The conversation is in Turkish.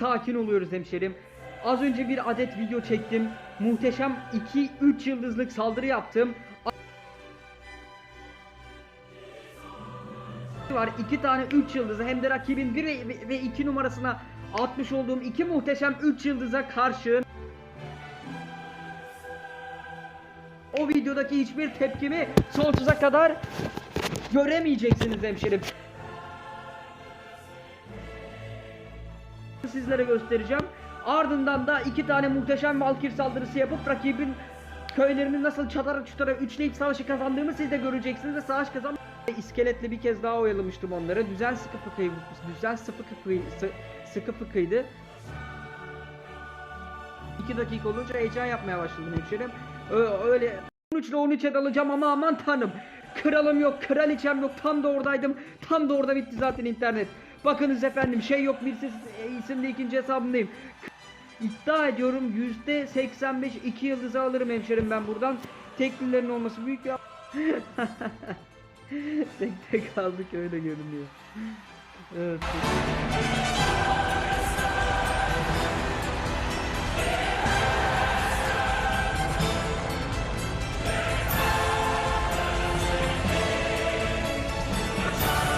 sakin oluyoruz hemşerim. Az önce bir adet video çektim. Muhteşem 2-3 yıldızlık saldırı yaptım. var. iki tane 3 yıldızı hem de rakibin 1 ve 2 numarasına atmış olduğum iki muhteşem 3 yıldıza karşı o videodaki hiçbir tepkimi sonsuza kadar göremeyeceksiniz hemşerim. Sizlere göstereceğim. Ardından da iki tane muhteşem Valkir saldırısı yapıp rakibin köylerini nasıl çatara çutara üçleyip savaşı kazandığımı siz de göreceksiniz ve savaş kazan İskeletle bir kez daha oyalamıştım onları. Güzel sıkı fıkıydı. Güzel sıkı fıkıydı. Sıkı fıkıydı. 2 dakika olunca heyecan yapmaya başladım hemşerim. Öyle 13 ile 13'e dalacağım ama aman tanrım. Kralım yok, kraliçem yok. Tam da oradaydım. Tam da orada bitti zaten internet. Bakınız efendim şey yok bir ses isimli ikinci hesabımdayım. İddia ediyorum %85 2 yıldızı alırım hemşerim ben buradan. Teklilerin olması büyük ya. tek tek kaldık öyle görünüyor. Evet.